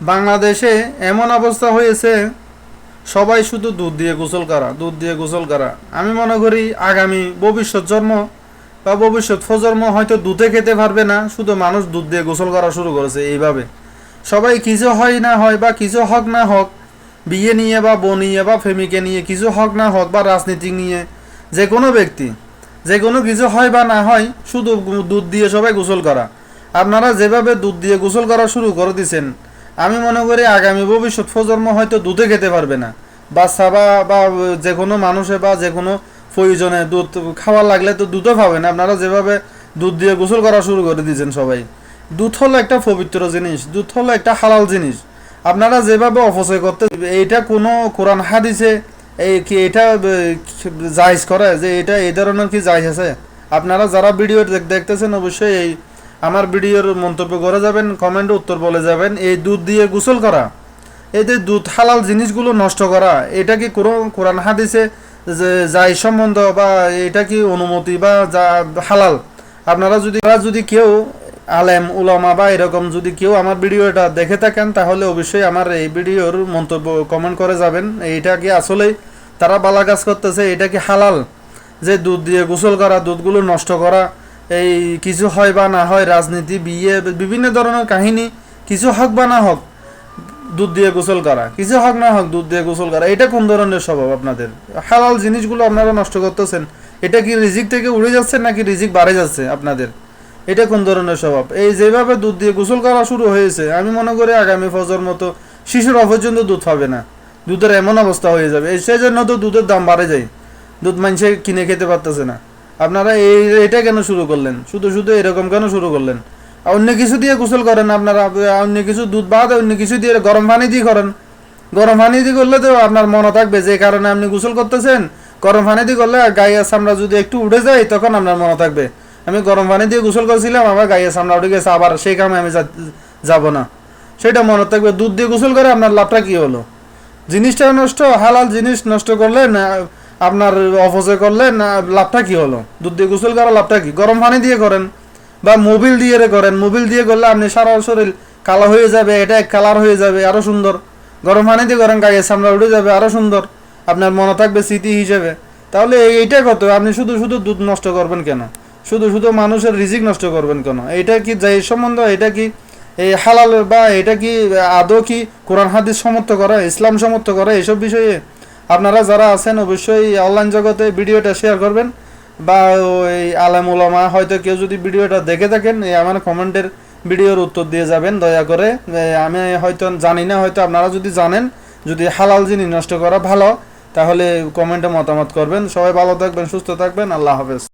বাংলাদেশে এমন অবস্থা হয়েছে, সবাই শুধু দুধ দিয়ে গোসল করা, দুধ দিয়ে গোসল করা। আমি মনে করি আগামী ভবিষ্যৎ জন্ম বা ভবিষ্যৎ প্রজন্ম হয়তো দুধে খেতে পারবে না, শুধু মানুষ দুধ দিয়ে গোসল করা শুরু করেছে এইভাবে। সবাই কিছু হয় না হয় বা কিছু হক না হক, বিয়ে নিয়ে বা বউ নিয়ে বা ফেমিকে নিয়ে কিছু হক না হক বা রাজনীতি নিয়ে যে কোনো ব্যক্তি যে কোনো কিছু হয় বা না হয়, শুধু দুধ দিয়ে সবাই গোসল করা। আপনারা যেভাবে দুধ দিয়ে গোসল করা শুরু করে দিছেন আমি মনে করি আগামী ভবিষ্যৎ প্রজন্ম হয়তো দুধে খেতে পারবে না। বাচ্চা বা বা যে কোনো মানুষে বা যে কোনো প্রয়োজনে দুধ খাওয়ার লাগলে তো দুধও পাবেন আপনারা যেভাবে দুধ দিয়ে গোসল করা শুরু করে দিয়েছেন সবাই। দুধ হলো একটা পবিত্র জিনিস, দুধ হলো একটা হালাল জিনিস। আপনারা যেভাবে অপচয় করতে এইটা কোনো কোরআন হাদিসে এই কি এটা জায়জ করে? যে এটা এই ধরনের কি জায়জ আছে? আপনারা যারা ভিডিও দেখ- দেখতেছেন অবশ্যই এই আমার ভিডিওর মন্তব্য করে যাবেন কমেন্টে উত্তর বলে যাবেন, এই দুধ দিয়ে গোসল করা, এই যে দুধ হালাল জিনিসগুলো নষ্ট করা, এটা কি কোনো কোরআন হাদিসে যাই সম্বন্ধ বা এটা কি অনুমতি বা যা হালাল? আপনারা যদি যদি কেউ আলেম, উলামা বা এরকম যদি কেউ আমার ভিডিওটা দেখে থাকেন, তাহলে অবশ্যই আমার এই ভিডিওর মন্তব্য কমেন্ট করে যাবেন। এইটা কি আসলেই তারা বালা কাজ করতেছে, এটা কি হালাল? যে দুধ দিয়ে গোসল করা, দুধগুলো নষ্ট করা এই কিছু হয় বা না হয় রাজনীতি বিয়ে, বিভিন্ন ধরনের কাহিনী, কিছু হোক বা না হোক দুধ দিয়ে গোসল করা কিছু হোক না হোক দুধ দিয়ে গোসল করা এটা কোন ধরনের স্বভাব আপনাদের? হালাল জিনিসগুলো আপনারা নষ্ট করতেছেন। এটা কি রিজিক থেকে উড়ে যাচ্ছে নাকি রিজিক বাড়ে যাচ্ছে আপনাদের? এটা কোন ধরনের স্বভাব? এই যেভাবে দুধ দিয়ে গোসল করা শুরু হয়েছে, আমি মনে করি আগামী ফজর মতো শিশুরা পর্যন্ত দুধ পাবে না। দুধের এমন অবস্থা হয়ে যাবে। এই সেজন্য তো দুধের দাম বাড়ে যায়। দুধ মানুষে কিনে খেতে পারতেছে না। আপনারা এই এটা কেন শুরু করলেন? শুধু শুধু এরকম কেন শুরু করলেন? অন্য কিছু দিয়ে গোসল করেন আপনারা অন্য কিছু দুধ বাদ অন্য কিছু দিয়ে গরম পানি দিয়ে করেন। গরম পানি দিয়ে করলে তো আপনার মনে থাকবে যে কারণে আপনি গোসল করতেছেন। গরম পানি দিয়ে করলে গায়ে চামড়া যদি একটু উঠে যায় তখন আপনার মনে থাকবে। আমি গরম পানি দিয়ে গোসল করছিলাম আবার গায়ে চামড়া উঠে গেছে আবার সেই কামে আমি যাব না। সেটা মনে থাকবে দুধ দিয়ে গোসল করে আপনার লাভটা কি হলো? জিনিসটা নষ্ট হালাল জিনিস নষ্ট করলেন আহ, আপনার অপচয় করলেন লাভটা কি হলো? দুধ দিয়ে গোসল করা লাভটা কি? গরম পানি দিয়ে করেন বা মোবিল দিয়ে করেন। মোবিল দিয়ে করলে আপনি সারা শরীর কালো হয়ে যাবে, এটা এক কালার হয়ে যাবে আরও সুন্দর। গরম পানি দিয়ে করেন গায়ে সামনে উঠে যাবে আরও সুন্দর। আপনার মনে থাকবে স্মৃতি হিসেবে। তাহলে এই- এইটা কত? আপনি শুধু শুধু দুধ নষ্ট করবেন কেন? শুধু শুধু মানুষের রিজিক নষ্ট করবেন কেন? এটা কি যে সম্বন্ধ এটা কি এই হালাল বা এটা কি আদৌ কি কোরআন হাদিস সমর্থ করা, ইসলাম সমর্থ করা এইসব বিষয়ে? আপনারা যারা আছেন, অবশ্যই অনলাইন জগতে ভিডিওটা শেয়ার করবেন। বা ওই আলামুলামা হয়তো কেউ যদি ভিডিওটা দেখে থাকেন আমার কমেন্টের ভিডিওর উত্তর দিয়ে যাবেন, দয়া করে। আমি হয়তো জানি না, হয়তো আপনারা যদি জানেন, যদি হালাল জিনিস নষ্ট করা ভালো, তাহলে কমেন্টে মতামত করবেন। সবাই ভালো থাকবেন, সুস্থ থাকবেন, আল্লাহ হাফেজ।